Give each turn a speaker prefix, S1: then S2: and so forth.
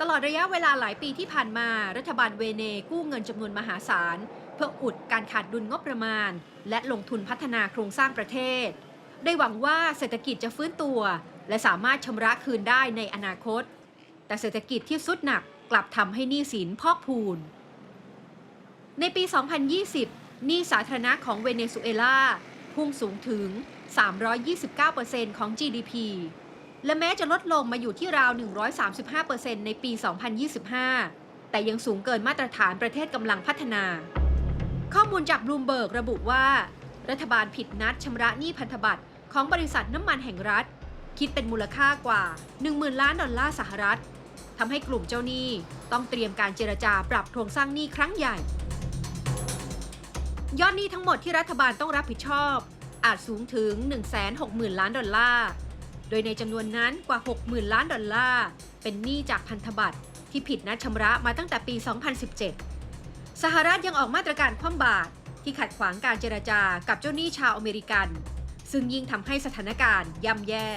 S1: ตลอดระยะเวลาหลายปีที่ผ่านมา รัฐบาลเวเนกู้เงินจำนวนมหาศาล เพื่ออุดการขาดดุลงบประมาณ และลงทุนพัฒนาโครงสร้างประเทศ ได้หวังว่าเศรษฐกิจจะฟื้นตัว และสามารถชำระคืนได้ในอนาคต แต่เศรษฐกิจที่สุดหนักกลับทำให้หนี้สินพอกพูน ในปี 2020 หนี้สาธารณะของเวเนซุเอลาพุ่งสูงถึง 329%ของ GDP และแม้จะลดลงมาอยู่ที่ราว 135%ในปี 2025 แต่ยังสูงเกินมาตรฐานประเทศกำลังพัฒนา ข้อมูลจากบลูมเบิร์กระบุว่า รัฐบาลผิดนัดชำระหนี้พันธบัตรของบริษัทน้ำมันแห่งรัฐ คิดเป็นมูลค่ากว่า 10,000 ล้านดอลลาร์สหรัฐทำให้กลุ่มเจ้าหนี้ต้องเตรียมการเจรจาปรับโครงสร้างหนี้ครั้งใหญ่ ยอดหนี้ทั้งหมดที่รัฐบาลต้องรับผิดชอบ อาจสูงถึง 160,000 ล้านดอลลาร์ โดยในจำนวนนั้นกว่า 60,000 ล้านดอลลาร์ เป็นหนี้จากพันธบัตรที่ผิดนัดชำระมาตั้งแต่ปี 2017 สหรัฐยังออกมาตรการคว่ำบาตรที่ขัดขวางการเจรจากับเจ้าหนี้ชาวอเมริกัน ซึ่งยิ่งทำให้สถานการณ์ย่ำแย่